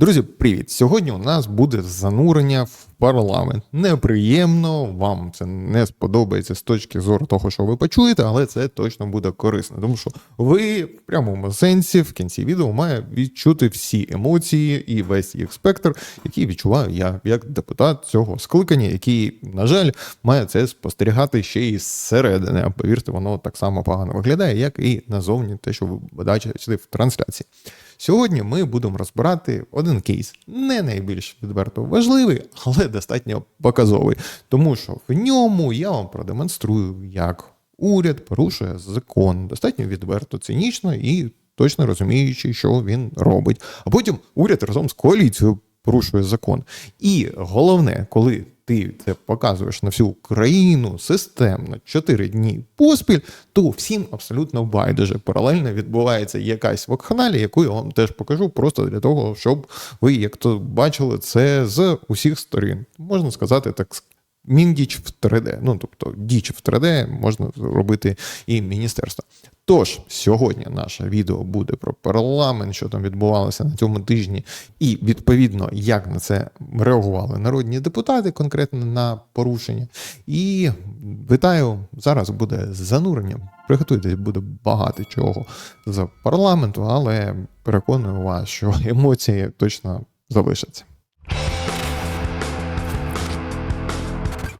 Друзі, привіт! Сьогодні у нас буде занурення в парламент. Неприємно, вам це не сподобається з точки зору того, що ви почуєте, але це точно буде корисно, тому що ви в прямому сенсі в кінці відео має відчути всі емоції і весь їх спектр, який відчуваю я як депутат цього скликання, який, на жаль, має це спостерігати ще і зсередини. А повірте, воно так само погано виглядає, як і назовні те, що ви бачите в трансляції. Сьогодні ми будемо розбирати один кейс, не найбільш відверто важливий, але достатньо показовий, тому що в ньому я вам продемонструю, як уряд порушує закон достатньо відверто, цинічно і точно розуміючи, що він робить. А потім уряд разом з коаліцією порушує закон. І головне, коли ти це показуєш на всю Україну системно 4 дні поспіль, то всім абсолютно байдуже. Паралельно відбувається якась вакханалія, яку я вам теж покажу, просто для того, щоб ви, як то бачили, це з усіх сторін. Можна сказати, так Міндіч в 3D, ну тобто діч в 3D можна робити і міністерство. Тож сьогодні наше відео буде про парламент, що там відбувалося на цьому тижні, і відповідно, як на це реагували народні депутати, конкретно на порушення. І вітаю, зараз буде занурення. Приготуйтесь, буде багато чого з парламенту, але переконую вас, що емоції точно залишаться.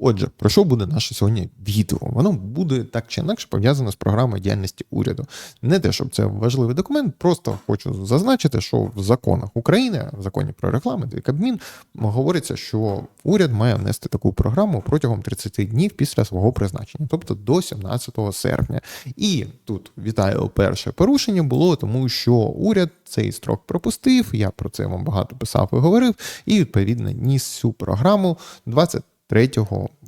Отже, про що буде наше сьогодні відео? Воно буде так чи інакше пов'язане з програмою діяльності уряду. Не те, щоб це важливий документ, просто хочу зазначити, що в законах України, в законі про регламент і Кабмін, говориться, що уряд має внести таку програму протягом 30 днів після свого призначення, тобто до 17 серпня. І тут вітаю перше порушення було, тому що уряд цей строк пропустив. Я про це вам багато писав і говорив, і відповідно ніс цю програму 20 3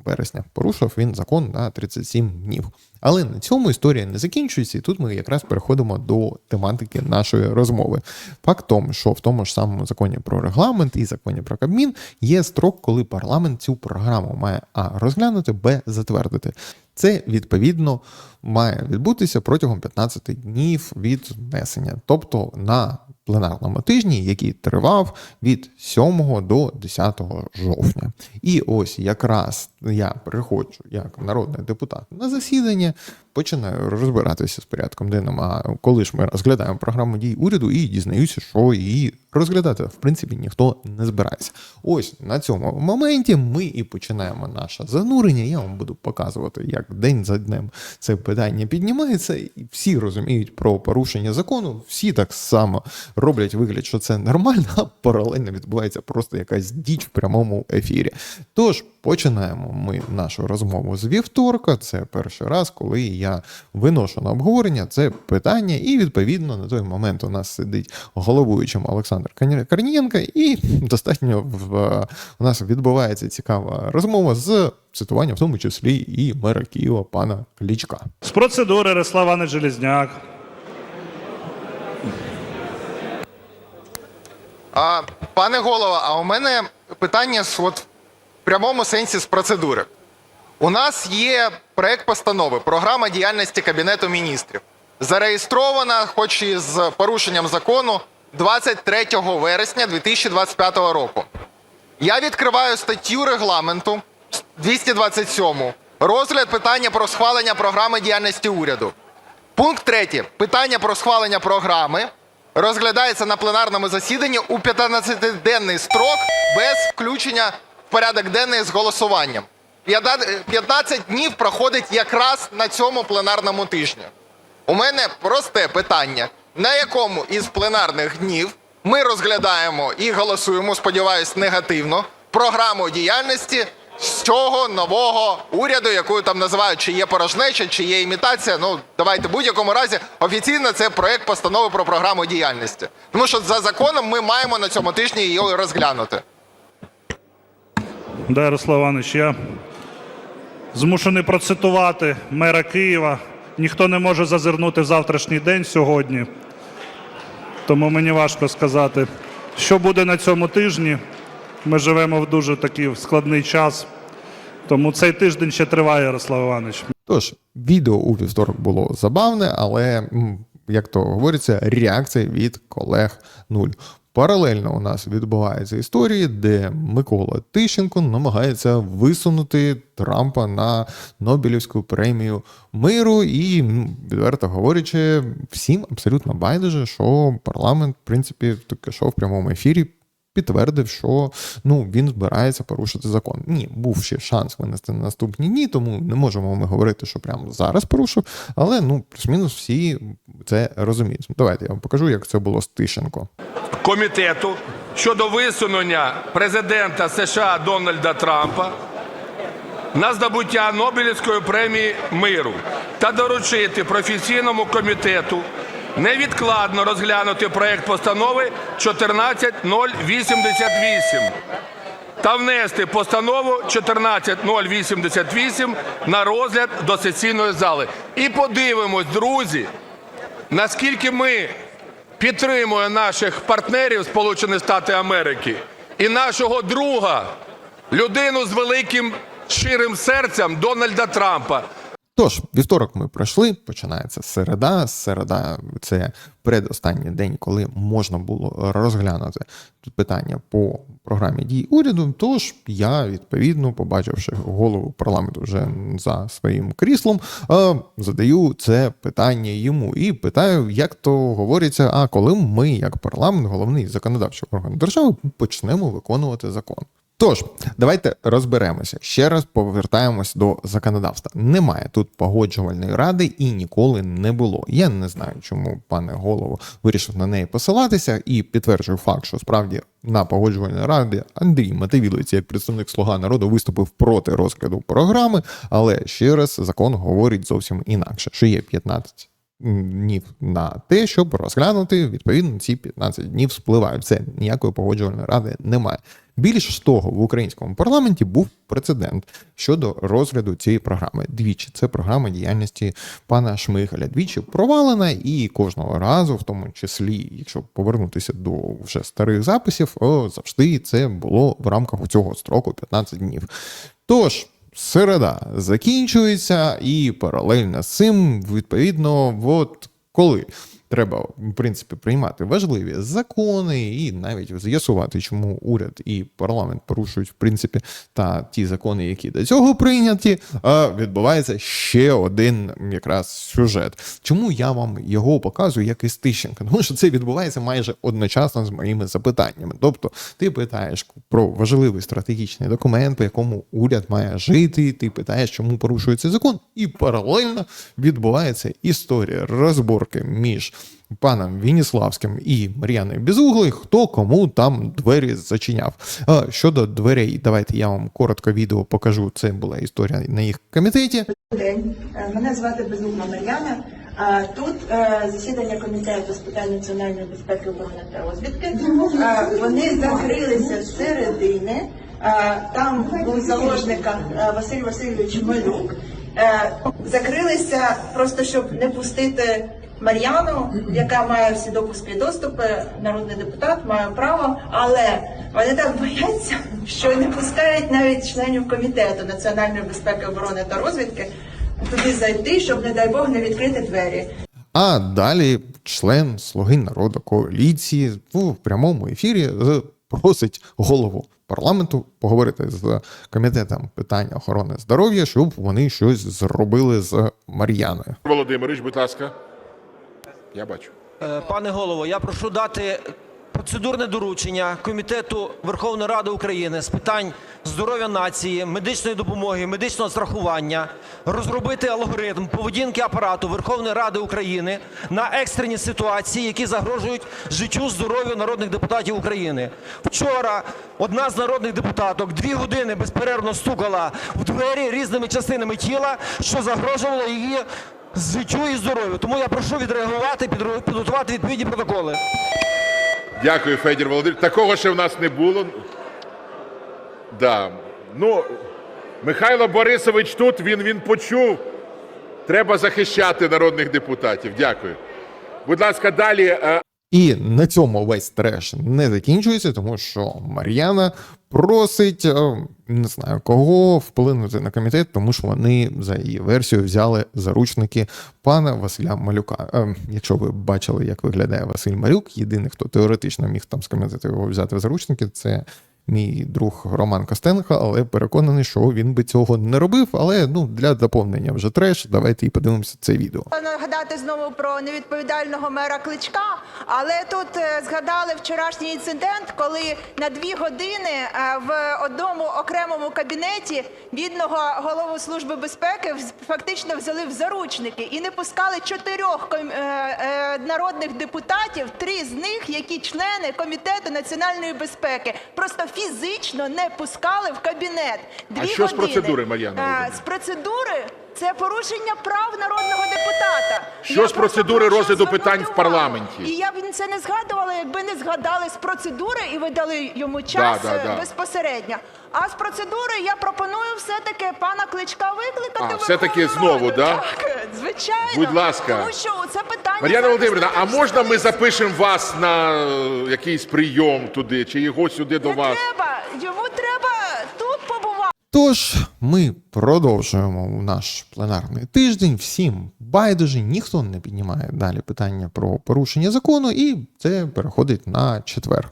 вересня. Порушив він закон на 37 днів. Але на цьому історія не закінчується, і тут ми якраз переходимо до тематики нашої розмови. Факт тому, що в тому ж самому законі про регламент і законі про Кабмін є строк, коли парламент цю програму має а розглянути, б затвердити. Це відповідно має відбутися протягом 15 днів від внесення, тобто на пленарному тижні, який тривав від 7 до 10 жовтня. І ось якраз я приходжу як народний депутат на засідання, починаю розбиратися з порядком денним. А коли ж ми розглядаємо програму дій уряду і дізнаюся, що її розглядати в принципі ніхто не збирається. Ось на цьому моменті ми і починаємо наше занурення. Я вам буду показувати, як день за днем це питання піднімається, і всі розуміють про порушення закону, всі так само роблять вигляд, що це нормально, а паралельно відбувається просто якась діч в прямому ефірі. Тож починаємо ми нашу розмову з вівторка. Це перший раз, коли я виношу на обговорення це питання, і відповідно на той момент у нас сидить головуючим Олександр Корнієнко, і достатньо в у нас відбувається цікава розмова з цитуванням, в тому числі і мера Києва пана Клічка. З процедури Реславани Железняк. А, пане голово, а у мене питання з, от, в прямому сенсі з процедури. У нас є проект постанови Програма діяльності Кабінету міністрів. Зареєстрована, хоч і з порушенням закону, 23 вересня 2025 року. Я відкриваю статтю регламенту 227. Розгляд питання про схвалення програми діяльності уряду. Пункт 3. Питання про схвалення програми розглядається на пленарному засіданні у 15-денний строк без включення в порядок денний з голосуванням. 15 днів проходить якраз на цьому пленарному тижні. У мене просте питання: на якому із пленарних днів ми розглядаємо і голосуємо, сподіваюсь, негативно програму діяльності з цього нового уряду, яку там називають, чи є порожнеча, чи є імітація. Ну, давайте в будь-якому разі офіційно це проект постанови про програму діяльності. Тому що за законом ми маємо на цьому тижні її розглянути. Да, Ярослав Іванович, я змушений процитувати мера Києва. Ніхто не може зазирнути в завтрашній день сьогодні. Тому мені важко сказати, що буде на цьому тижні. Ми живемо в дуже такий складний час. Тому цей тиждень ще триває, Ярослав Іванович. Тож, відео у вівторок було забавне, але, як то говориться, реакція від колег нуль. Паралельно у нас відбуваються історії, де Микола Тищенко намагається висунути Трампа на Нобелівську премію миру, і відверто говорячи, всім абсолютно байдуже, що парламент, в принципі, таке що в прямому ефірі. Підтвердив, що ну він збирається порушити закон. Ні, був ще шанс винести на наступні дні, тому не можемо ми говорити, що прямо зараз порушив. Але ну плюс-мінус всі це розуміють. Давайте я вам покажу, як це було з Тищенко. комітету щодо висунення президента США Дональда Трампа на здобуття Нобелівської премії миру та доручити професійному комітету невідкладно розглянути проект постанови 14088 та внести постанову 14088 на розгляд до сесійної зали. І подивимось, друзі, наскільки ми підтримуємо наших партнерів Сполучені Штати Америки і нашого друга, людину з великим щирим серцем Дональда Трампа. Тож, вівторок ми пройшли, починається середа. Середа це передостанній день, коли можна було розглянути тут питання по програмі дій уряду. Тож я, відповідно, побачивши голову парламенту вже за своїм кріслом, е, задаю це питання йому і питаю, як то говориться, а коли ми, як парламент, головний законодавчий орган держави, почнемо виконувати закон. Тож, давайте розберемося. Ще раз повертаємось до законодавства. Немає тут погоджувальної ради і ніколи не було. Я не знаю, чому пане голово вирішив на неї посилатися і підтверджую факт, що справді на погоджувальній раді Андрій Матевілець, як представник Слуга народу, виступив проти розгляду програми, але ще раз закон говорить зовсім інакше, що є 15 днів на те, щоб розглянути, відповідно, ці 15 днів спливають. Це ніякої погоджувальної ради немає. Більш того, в українському парламенті був прецедент щодо розгляду цієї програми. Двічі це програма діяльності пана Шмигаля. Двічі провалена, і кожного разу, в тому числі, якщо повернутися до вже старих записів, о, завжди це було в рамках цього строку 15 днів. Тож. Середа закінчується, і паралельно з цим, відповідно, от коли треба в принципі приймати важливі закони і навіть з'ясувати, чому уряд і парламент порушують в принципі та ті закони, які до цього прийняті. Відбувається ще один якраз сюжет. Чому я вам його показую, як із Тищенка? Тому що це відбувається майже одночасно з моїми запитаннями. Тобто, ти питаєш про важливий стратегічний документ, по якому уряд має жити. Ти питаєш, чому порушується закон, і паралельно відбувається історія розборки між паном Вініславським і Мар'яною Безуглою, хто кому там двері зачиняв. А, Щодо дверей, давайте я вам коротко відео покажу. Це була історія на їх комітеті. день. Е, Мене звати Безугла Мар'яна. Тут е, засідання комітету з питань національної безпеки, оборони та розвідки. Е, Вони закрилися зсередини. Е, Там був заложником е, Василь Васильович Малюк. Е, Закрилися просто щоб не пустити Мар'яну, яка має всі допуски і доступи, народний депутат, має право, але вони так бояться, що не пускають навіть членів комітету національної безпеки, оборони та розвідки туди зайти, щоб, не дай Бог, не відкрити двері. А далі член Слуги народу коаліції в прямому ефірі просить голову парламенту поговорити з комітетом питань охорони здоров'я, щоб вони щось зробили з Мар'яною. Володимирович, будь ласка. Я бачу. Е, Пане голово, я прошу дати процедурне доручення Комітету Верховної Ради України з питань здоров'я нації, медичної допомоги, медичного страхування, розробити алгоритм поведінки апарату Верховної Ради України на екстрені ситуації, які загрожують життю здоров'ю народних депутатів України. Вчора одна з народних депутаток дві години безперервно стукала в двері різними частинами тіла, що загрожувало її життю і здоров'ю. Тому я прошу відреагувати, підготувати відповідні протоколи. Дякую, Федір Володимирович. Такого ще в нас не було. Да. Ну, Михайло Борисович тут, він, він почув. Треба захищати народних депутатів. Дякую. Будь ласка, далі. І на цьому весь треш не закінчується, тому що Мар'яна просить е, не знаю кого вплинути на комітет, тому що вони за її версією взяли заручники пана Василя Малюка. Е, Якщо ви бачили, як виглядає Василь Малюк, єдиний, хто теоретично міг там з комітету його взяти в заручники, це мій друг Роман Костенко, але переконаний, що він би цього не робив. Але ну для доповнення вже треш. Давайте і подивимося це відео. Нагадати знову про невідповідального мера Кличка, але тут е, згадали вчорашній інцидент, коли на дві години е, в одному окремому кабінеті бідного голову служби безпеки фактично взяли в заручники і не пускали чотирьох е, народних депутатів, три з них, які члени комітету національної безпеки, просто фізично не пускали в кабінет. Дві що з процедури, Мар'яна Е, з процедури це порушення прав народного депутата. Що Я з процедури розгляду питань в парламенті? І я б це не згадувала, якби не згадали з процедури і ви дали йому час да, е, да. безпосередньо. А з процедури я пропоную все-таки пана Кличка викликати. А, все-таки знову, Раду. да? Так, звичайно. Будь ласка. Тому що це питання... Мар'яна Володимирівна, а можна ми запишемо вас на е, якийсь прийом туди, чи його сюди до Не вас? треба. Тож ми продовжуємо наш пленарний тиждень. Всім байдуже, ніхто не піднімає далі питання про порушення закону, і це переходить на четвер.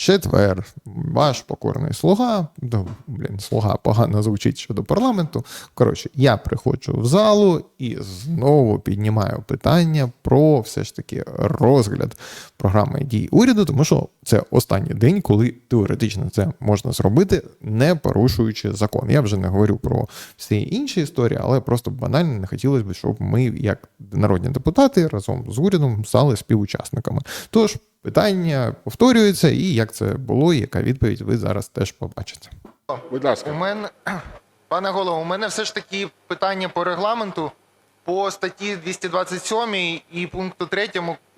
Четвер ваш покорний слуга, ну, блін, слуга погано звучить щодо парламенту. Коротше, я приходжу в залу і знову піднімаю питання про все ж таки розгляд програми дій уряду, тому що це останній день, коли теоретично це можна зробити, не порушуючи закон. Я вже не говорю про всі інші історії, але просто банально не хотілося б, щоб ми, як народні депутати, разом з урядом стали співучасниками. Тож питання повторюється, і як це було, і яка відповідь ви зараз теж побачите. Будь У ласка. мене, пане голово, у мене все ж таки питання по регламенту по статті 227 і пункту 3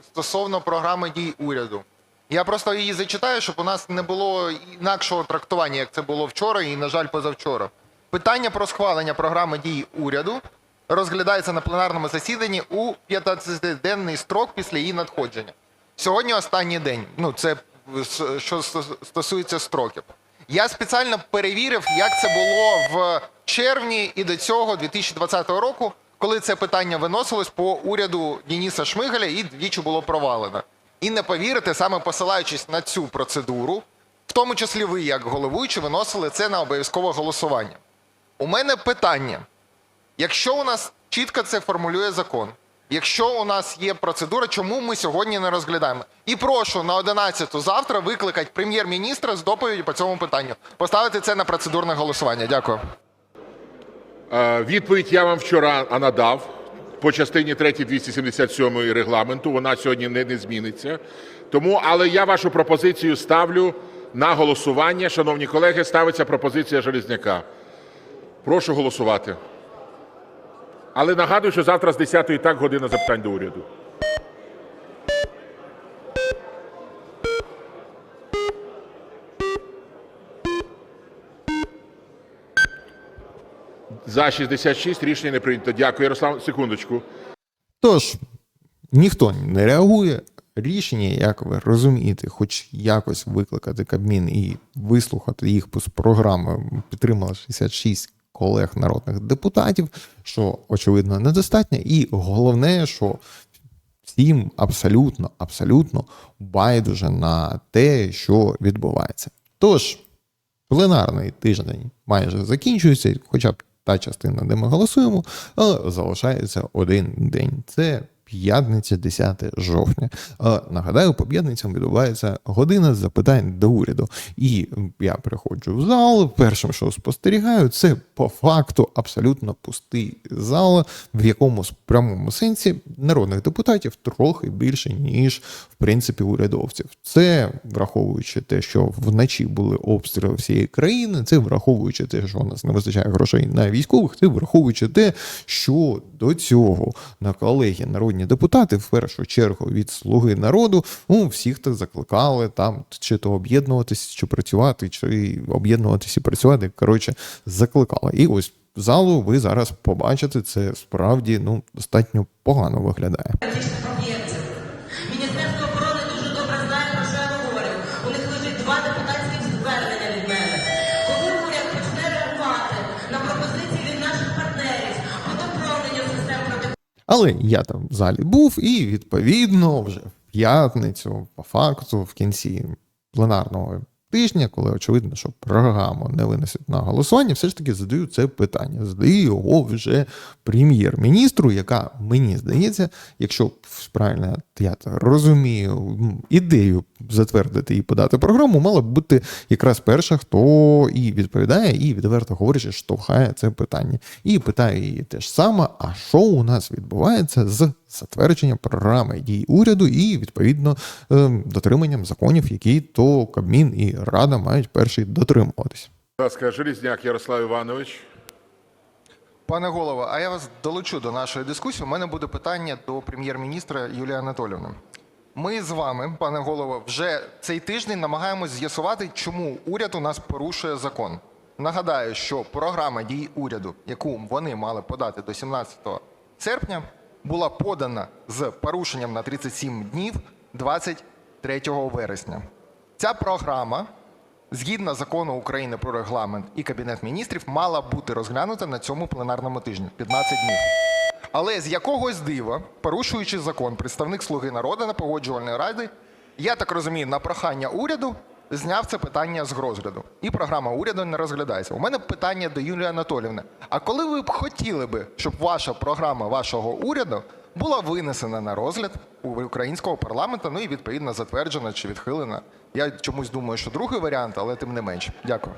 стосовно програми дій уряду. Я просто її зачитаю, щоб у нас не було інакшого трактування, як це було вчора і, на жаль, позавчора. Питання про схвалення програми дій уряду розглядається на пленарному засіданні у 15-денний строк після її надходження. Сьогодні останній день. Ну, це що стосується строків. Я спеціально перевірив, як це було в червні і до цього 2020 року, коли це питання виносилось по уряду Дениса Шмигаля і двічі було провалено. І не повірите, саме посилаючись на цю процедуру, в тому числі ви, як головуючі, виносили це на обов'язкове голосування. У мене питання: якщо у нас чітко це формулює закон, якщо у нас є процедура, чому ми сьогодні не розглядаємо? І прошу на 11 завтра викликати прем'єр-міністра з доповіді по цьому питанню. Поставити це на процедурне голосування. Дякую. Е, Відповідь я вам вчора надав по частині 3 277 регламенту. Вона сьогодні не, не зміниться. Тому, але я вашу пропозицію ставлю на голосування. Шановні колеги, ставиться пропозиція Железняка. Прошу голосувати. Але нагадую, що завтра з 10 і так година запитань до уряду. За 66 рішення не прийнято. Дякую, Ярослав. Секундочку. Тож ніхто не реагує. Рішення, як ви розумієте, хоч якось викликати Кабмін і вислухати їх з програми підтримало 66 колег народних депутатів, що очевидно недостатньо. І головне, що всім абсолютно, абсолютно байдуже на те, що відбувається. Тож, пленарний тиждень майже закінчується, хоча б та частина, де ми голосуємо, але залишається один день. Це п'ятниця, 10 жовтня. Нагадаю, по п'ятницям відбувається година запитань до уряду. І я приходжу в зал. Першим, що спостерігаю, це по факту абсолютно пустий зал, в якому в прямому сенсі народних депутатів трохи більше, ніж в принципі урядовців. Це враховуючи те, що вночі були обстріли всієї країни, це враховуючи те, що у нас не вистачає грошей на військових, це враховуючи те, що до цього на колеги народні депутати, в першу чергу від слуги народу, ну всіх так закликали там чи то об'єднуватись, чи працювати, чи об'єднуватись і працювати. Коротше, закликали. І ось залу ви зараз побачите, це справді ну достатньо погано виглядає. Але я там в залі був, і відповідно вже в п'ятницю, по факту, в кінці пленарного тижня, коли очевидно, що програму не винесуть на голосування, все ж таки задаю це питання. Задаю його вже прем'єр-міністру, яка мені здається, якщо правильно я розумію, ідею затвердити і подати програму, мала б бути якраз перша, хто і відповідає, і відверто говорячи, штовхає це питання. І питаю її теж саме: а що у нас відбувається з затвердженням програми дій уряду і відповідно ем, дотриманням законів, які то Кабмін і Рада мають перший дотримуватись. Будь ласка, Желізняк Ярослав Іванович. Пане голово, а я вас долучу до нашої дискусії. У мене буде питання до прем'єр-міністра Юлії Анатолівни. Ми з вами, пане голово, вже цей тиждень намагаємось з'ясувати, чому уряд у нас порушує закон. Нагадаю, що програма дій уряду, яку вони мали подати до 17 серпня, була подана з порушенням на 37 днів 23 вересня. Ця програма згідно закону України про регламент і Кабінет міністрів, мала бути розглянута на цьому пленарному тижні 15 днів. Але з якогось дива, порушуючи закон, представник Слуги народу на погоджувальної ради, я так розумію, на прохання уряду зняв це питання з розгляду. І програма уряду не розглядається. У мене питання до Юлії Анатолівни. А коли ви б хотіли би, щоб ваша програма вашого уряду була винесена на розгляд у українського парламенту, ну і відповідно затверджена чи відхилена? Я чомусь думаю, що другий варіант, але тим не менш. Дякую.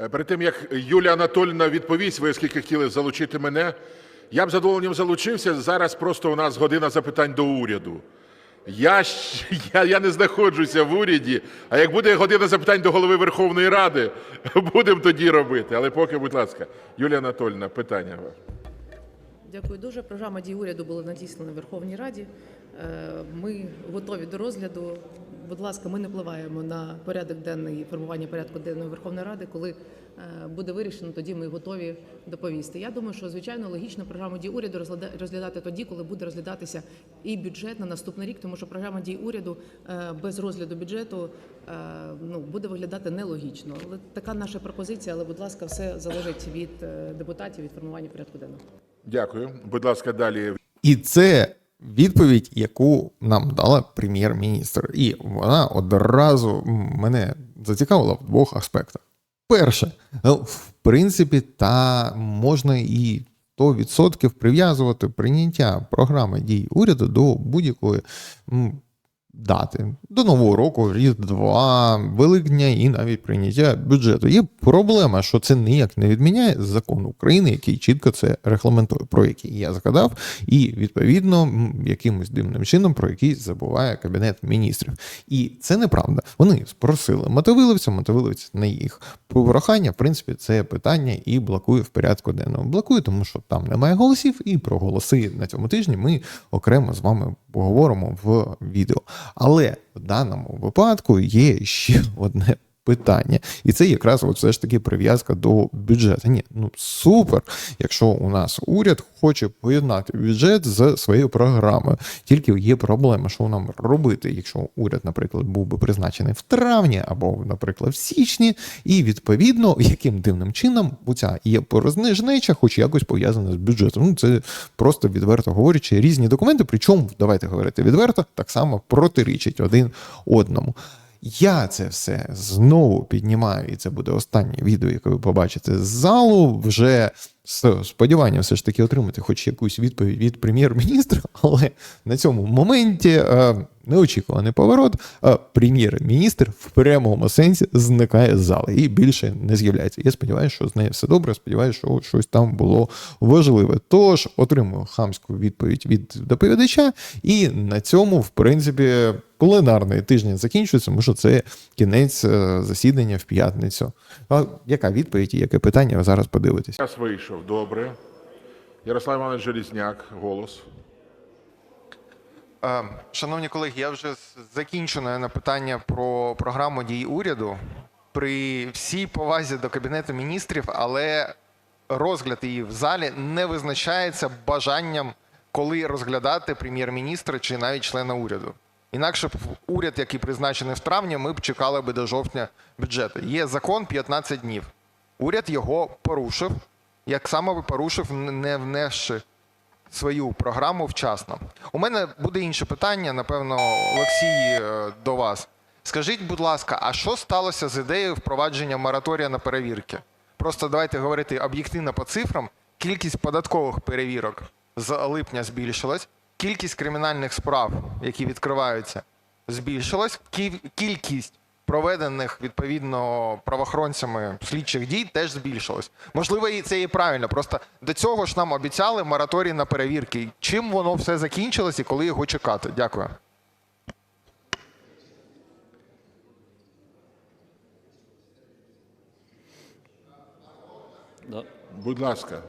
Е, Перед тим, як Юлія Анатольовна відповість, ви скільки хотіли залучити мене, я б з задоволенням залучився. Зараз просто у нас година запитань до уряду. Я, я, не знаходжуся в уряді, а як буде година запитань до голови Верховної Ради, будемо тоді робити. Але поки, будь ласка, Юлія Анатольовна, питання. Дякую дуже. Програма дій уряду була надіслана Верховній Раді. Е, Ми готові до розгляду. Будь ласка, ми не впливаємо на порядок денний формування порядку денного Верховної Ради. Коли е, буде вирішено, тоді ми готові доповісти. Я думаю, що звичайно логічно програму дій уряду розгляда- розглядати тоді, коли буде розглядатися і бюджет на наступний рік, тому що програма дій уряду е, без розгляду бюджету е, ну буде виглядати нелогічно. Але така наша пропозиція. Але, будь ласка, все залежить від депутатів від формування порядку денного. Дякую. Будь ласка, далі. І це відповідь, яку нам дала прем'єр-міністр. І вона одразу мене зацікавила в двох аспектах. Перше, ну, в принципі, та можна і 100% прив'язувати прийняття програми дій уряду до будь-якої дати до нового року, Різдва, Великдня і навіть прийняття бюджету. Є проблема, що це ніяк не відміняє закон України, який чітко це регламентує, про який я згадав, і відповідно якимось дивним чином про який забуває кабінет міністрів. І це неправда. Вони спросили мотовиливця, мотовиливець на їх прохання, в принципі, це питання і блокує в порядку денному. Блокує, тому що там немає голосів, і про голоси на цьому тижні ми окремо з вами поговоримо в відео. Але в даному випадку є ще одне питання, і це якраз от все ж таки прив'язка до бюджету. Ні, ну супер, якщо у нас уряд хоче поєднати бюджет з своєю програмою. Тільки є проблема, що нам робити, якщо уряд, наприклад, був би призначений в травні або, наприклад, в січні, і відповідно, яким дивним чином оця є порознижнеча, хоч якось пов'язана з бюджетом. Ну це просто відверто говорячи, різні документи. Причому давайте говорити відверто, так само протирічать один одному. Я це все знову піднімаю, і це буде останнє відео, яке ви побачите з залу. Вже з сподіванням все ж таки отримати хоч якусь відповідь від прем'єр-міністра, але на цьому моменті е, неочікуваний поворот. Е, прем'єр-міністр в прямому сенсі зникає з зали і більше не з'являється. Я сподіваюся, що з нею все добре. Сподіваюся, що щось там було важливе. Тож отримую хамську відповідь від доповідача, і на цьому, в принципі, пленарний тиждень закінчується, тому що це кінець е, засідання в п'ятницю. А яка відповідь і яке питання ви зараз подивитесь? Час вийшов. Добре. Ярослав Іванович Желізняк, голос. Е, Шановні колеги, я вже закінчу на питання про програму дій уряду. При всій повазі до Кабінету міністрів, але розгляд її в залі не визначається бажанням, коли розглядати прем'єр-міністра чи навіть члена уряду. Інакше б уряд, який призначений в травні, ми б чекали би до жовтня бюджету. Є закон 15 днів. Уряд його порушив. як саме порушив, не внесши свою програму вчасно. У мене буде інше питання, напевно, Олексій, е, до вас. Скажіть, будь ласка, а що сталося з ідеєю впровадження мораторія на перевірки? Просто давайте говорити об'єктивно по цифрам. Кількість податкових перевірок з липня збільшилась, кількість кримінальних справ, які відкриваються, збільшилась, кількість проведених відповідно правоохоронцями слідчих дій теж збільшилась. Можливо, і це і правильно. Просто до цього ж нам обіцяли мораторій на перевірки. Чим воно все закінчилось і коли його чекати? Дякую. Будь ласка.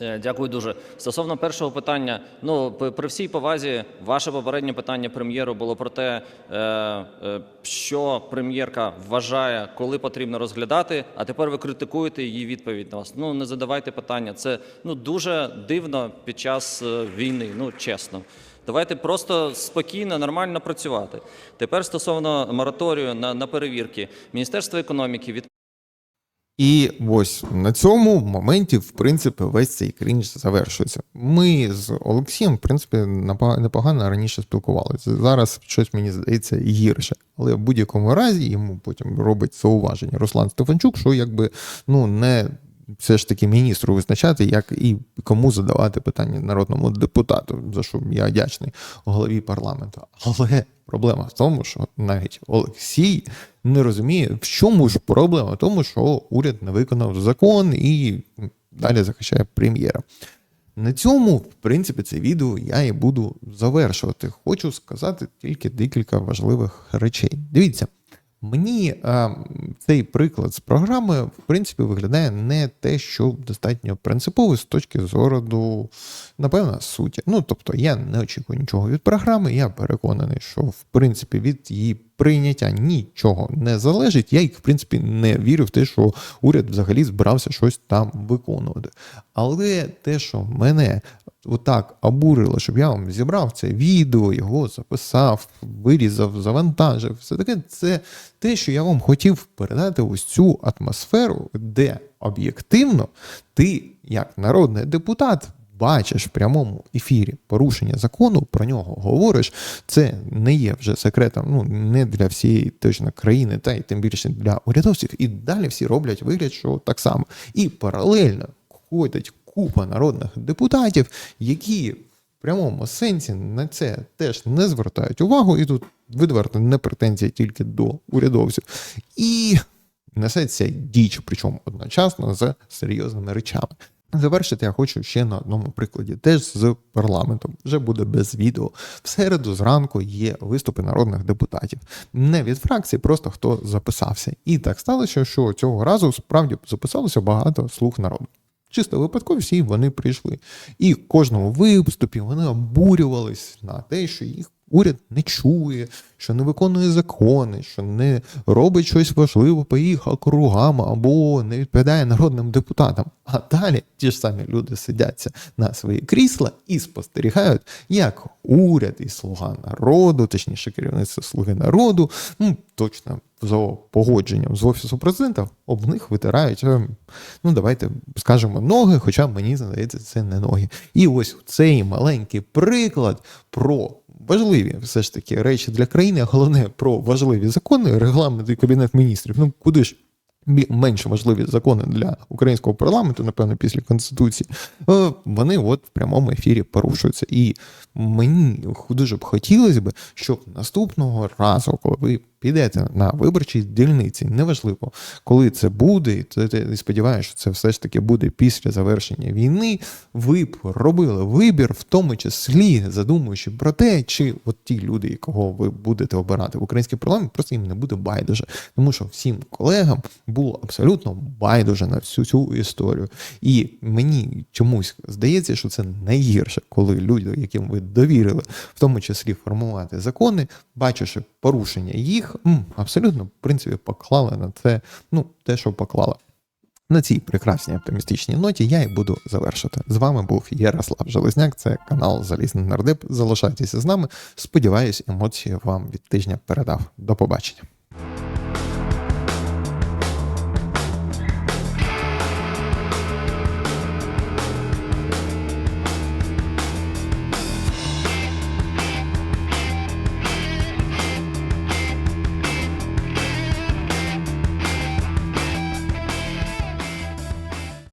Е, Дякую дуже. Стосовно першого питання, ну при всій повазі, ваше попереднє питання прем'єру було про те, е, е, що прем'єрка вважає, коли потрібно розглядати. А тепер ви критикуєте її відповідь на вас. Ну не задавайте питання. Це ну дуже дивно під час війни. Ну чесно. Давайте просто спокійно, нормально працювати. Тепер стосовно мораторію на, на перевірки, Міністерство економіки від І ось на цьому моменті, в принципі, весь цей крінж завершується. Ми з Олексієм, в принципі, непогано раніше спілкувалися. Зараз щось мені здається гірше. Але в будь-якому разі йому потім робить зауваження Руслан Стефанчук, що якби ну не все ж таки міністру визначати, як і кому задавати питання народному депутату, за що я вдячний голові парламенту. Але проблема в тому, що навіть Олексій не розуміє, в чому ж проблема, в тому, що уряд не виконав закон і далі захищає прем'єра. На цьому, в принципі, це відео я і буду завершувати. Хочу сказати тільки декілька важливих речей. Дивіться, мені е, цей приклад з програми, в принципі, виглядає не те, що достатньо принципово з точки зору, напевно, суті. Ну, тобто, я не очікую нічого від програми. Я переконаний, що в принципі від її прийняття нічого не залежить. Я й, в принципі, не вірю в те, що уряд взагалі збирався щось там виконувати. Але те, що мене отак обурило, щоб я вам зібрав це відео, його записав, вирізав, завантажив. Все таке, це те, що я вам хотів передати ось цю атмосферу, де об'єктивно ти, як народний депутат, бачиш в прямому ефірі порушення закону, про нього говориш, це не є вже секретом, ну не для всієї точно країни, та й тим більше для урядовців. І далі всі роблять вигляд, що так само. І паралельно ходить купа народних депутатів, які в прямому сенсі на це теж не звертають увагу, і тут відверто не претензія тільки до урядовців. І несеться діч, причому одночасно з серйозними речами. Завершити я хочу ще на одному прикладі, теж з парламентом. Вже буде без відео. В середу зранку є виступи народних депутатів. Не від фракції, просто хто записався. І так сталося, що цього разу справді записалося багато слуг народу. Чисто випадково всі вони прийшли. І кожному виступі вони обурювались на те, що їх уряд не чує, що не виконує закони, що не робить щось важливе по їх округам або не відповідає народним депутатам. А далі ті ж самі люди сидяться на свої крісла і спостерігають, як уряд і слуга народу, точніше керівництво слуги народу, ну точно за погодженням з офісу президента, об них витирають, е, ну давайте скажемо, ноги, хоча мені здається, це не ноги. І ось цей маленький приклад про важливі все ж таки речі для країни, а головне про важливі закони, регламент і кабінет міністрів. Ну куди ж менш важливі закони для українського парламенту, напевно, після конституції, е, вони от в прямому ефірі порушуються. І мені дуже б хотілося б, щоб наступного разу, коли ви підете на виборчій дільниці, неважливо, коли це буде, і і сподіваюся, що це все ж таки буде після завершення війни. Ви б робили вибір, в тому числі задумуючи про те, чи от ті люди, кого ви будете обирати в український парламент, просто їм не буде байдуже, тому що всім колегам було абсолютно байдуже на всю цю історію. І мені чомусь здається, що це найгірше, коли люди, яким ви довірили, в тому числі формувати закони, бачивши порушення їх, м, абсолютно в принципі поклали на це, ну те, що поклали. На цій прекрасній оптимістичній ноті я і буду завершити. З вами був Ярослав Железняк, це канал Залізний Нардеп. Залишайтеся з нами. Сподіваюсь, емоції вам від тижня передав. До побачення.